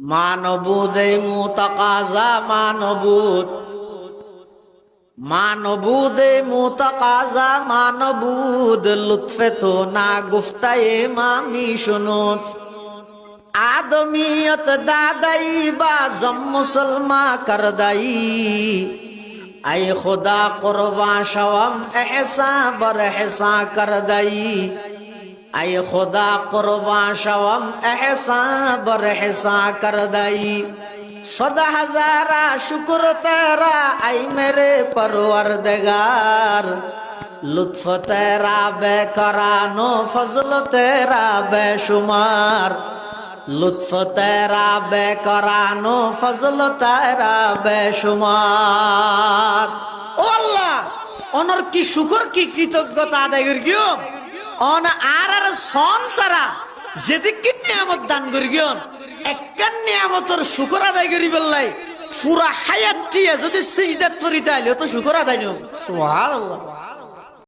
মানবুদ এই মুতাকাজা মানবুদ। মানবুদ মুতাকাজা মানবুদ, লুৎফে তো না গুফতায়ে মামি শুনুত আদমিয়ত দাদাই বা জম মুসলমা করদাই। আই খুদা কুরবা শওম এহসা বর এহসা করদাই। আই খুদা কুরবা শওম এহসা বর এহসা করদাই সদা হাজারা, শুক্র তেরা, আই মেরে পরওয়ারদিগার। লুৎফ তেরা, বেকরানো, ফজল তেরা, বেশুমার। লুৎফ তেরা, বেকরানো, ফজল তেরা, বেশুমার। ও আল্লাহ, অনর কি শুকর, কি কৃতজ্ঞতা আদায় করি অন আর আর সন সারা যেদিকে নিয়ামত দান করি গিয়ন, একখান নিয়ামতর শুকর আদায় করি বললাই, পুরা হায়াত যদি সিজদাত করি তাইলে তো শুকর আদায় নিও সুবহানাল্লাহ।